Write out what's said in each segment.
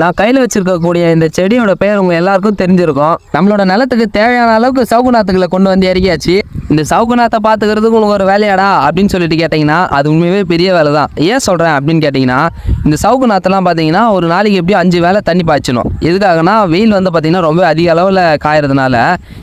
நான் கையில் வச்சிருக்கக்கூடிய இந்த செடியோட பேர் உங்கள் எல்லாருக்கும் தெரிஞ்சிருக்கும். நம்மளோட நிலத்துக்கு தேவையான அளவுக்கு சவுக்குநாத்துக்களை கொண்டு வந்து இறக்கியாச்சு. இந்த சவுக்குநாத்தை பார்த்துக்கிறதுக்கு உங்களுக்கு ஒரு வேலையாடா அப்படின்னு சொல்லிட்டு கேட்டிங்கன்னா அது உண்மையாகவே பெரிய வேலை தான் ஏன் சொல்கிறேன் அப்படின்னு கேட்டிங்கன்னா இந்த சவுக்கு நாத்தெல்லாம் பார்த்தீங்கன்னா ஒரு நாளைக்கு எப்படியும் அஞ்சு வேலை தண்ணி பாய்ச்சணும் எதுக்காகனா வெயில் வந்து பார்த்தீங்கன்னா ரொம்ப அதிக அளவில் காயறதுனால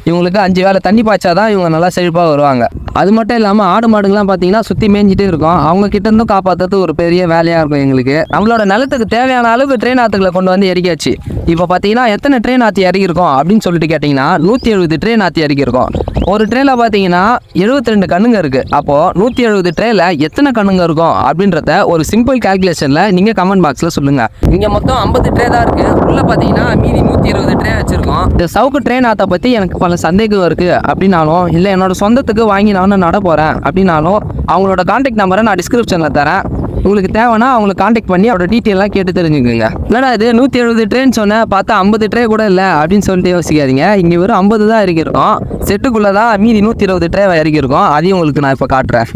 இவங்களுக்கு அஞ்சு வேலை தண்ணி பாய்ச்சாதான் இவங்க நல்லா செழிப்பாக வருவாங்க. அது மட்டும் இல்லாமல் ஆடு மாடுங்கள்லாம் பார்த்தீங்கன்னா சுற்றி மேய்ஞ்சிட்டே இருக்கும். அவங்க கிட்டேருந்தும் காப்பாற்றுறது ஒரு பெரிய வேலையாக இருக்கும் எங்களுக்கு. நம்மளோட நிலத்துக்கு தேவையான அளவுக்கு ட்ரெயின் ஆற்றுகளை கொண்டு வந்து இறக்கியாச்சு. இப்போ பார்த்தீங்கன்னா எத்தனை ட்ரெயின் ஆற்றி இறக்கியிருக்கோம் அப்படின்னு சொல்லிட்டு கேட்டிங்கன்னா நூற்றி எழுபது ட்ரெயின் ஆற்றி இறக்கியிருக்கோம். ஒரு ட்ரெயினில் பார்த்தீங்கன்னா 72 ரெண்டு கண்ணுங்க இருக்குது அப்போது நூற்றி எழுபது ட்ரெயினில் எத்தனை கண்ணுங்க இருக்கும் அப்படின்றத ஒரு சிம்பிள் கால்குலேஷனில் நீங்கள் கமெண்ட் பாக்ஸில் சொல்லுங்கள் இங்கே மொத்தம் ஐம்பது ட்ரே தான் இருக்குது உள்ளே பார்த்தீங்கன்னா மீதி நூற்றி இருபது ட்ரே வச்சுருக்கோம். இந்த சவுக்கு ட்ரெயின் ஆற்றை பற்றி எனக்கு பல சந்தேகம் இருக்குது அப்படின்னாலும் இல்லை என்னோட சொந்தத்துக்கு வாங்கி நானும் நட போகிறேன் அப்படின்னாலும் அவங்களோட கான்டாக்ட் நம்பரை நான் டிஸ்கிரிப்ஷனில் தரேன். உங்களுக்கு தேவைன்னா அவங்களை காண்டாக்ட் பண்ணி அவரோட டீட்டெயிலாம் கேட்டு தெரிஞ்சுக்கோங்க. என்னடா இது நூற்றி எழுபது ட்ரெயின் சொன்னேன் பார்த்தா ஐம்பது ட்ரே கூட இல்லை அப்படின்னு சொல்லிட்டு யோசிக்காதீங்க. இங்கே வெறும் ஐம்பது தான் இறக்கியிருக்கோம் செட்டுக்குள்ளே தான் மீதி நூற்றி இருபது ட்ரே இறக்கியிருக்கோம் அதையும் உங்களுக்கு நான் இப்போ காட்டுறேன்.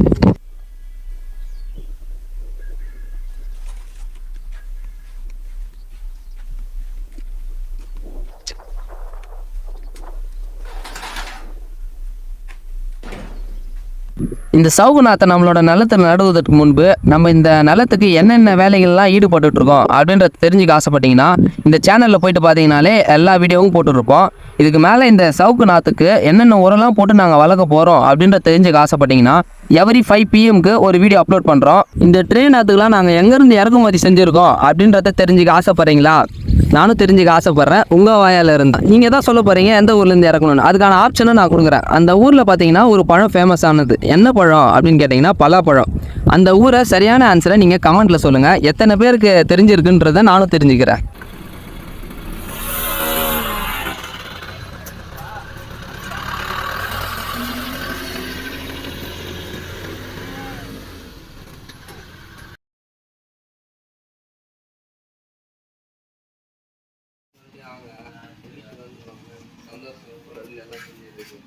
இந்த சவுகுநாத்தை நம்மளோட நிலத்தை நடுவதற்கு முன்பு நம்ம இந்த நிலத்துக்கு என்னென்ன வேலைகள்லாம் ஈடுபட்டுட்டு இருக்கோம் அப்படின்றத தெரிஞ்சுக்க ஆசைப்பட்டீங்கன்னா இந்த சேனலில் போயிட்டு பார்த்தீங்கனாலே எல்லா வீடியோவும் போட்டுருப்போம் இதுக்கு மேலே இந்த சவுக்கு நாற்றுக்கு என்னென்ன உரம்லாம் போட்டு நாங்கள் வளர்க்க போகிறோம் அப்படின்ற தெரிஞ்சுக்க ஆசைப்பட்டீங்கன்னா எவரி ஃபைவ் பிஎம்க்கு ஒரு வீடியோ அப்லோட் பண்ணுறோம் இந்த ட்ரெயின் அதுக்கெலாம் நாங்கள் எங்கேருந்து இறக்குமதி செஞ்சுருக்கோம் அப்படின்றத தெரிஞ்சுக்க ஆசைப்பட்றீங்களா? நானும் தெரிஞ்சுக்க ஆசைப்பட்றேன். உங்கள் வாயால் இருந்தால் நீங்கள் தான் சொல்ல போகிறீங்க எந்த ஊர்லேருந்து இறக்கணும்னு. அதுக்கான ஆப்ஷனும் நான் கொடுக்குறேன். அந்த ஊரில் பார்த்தீங்கன்னா ஒரு பழம் ஃபேமஸ் ஆனது. என்ன பழம் அப்படின்னு கேட்டிங்கன்னா பலாப்பழம். அந்த ஊரை சரியான ஆன்சரை நீங்கள் கமெண்ட்டில் சொல்லுங்கள் எத்தனை பேருக்கு தெரிஞ்சிருக்குன்றதை நானும் தெரிஞ்சுக்கிறேன். দেখুন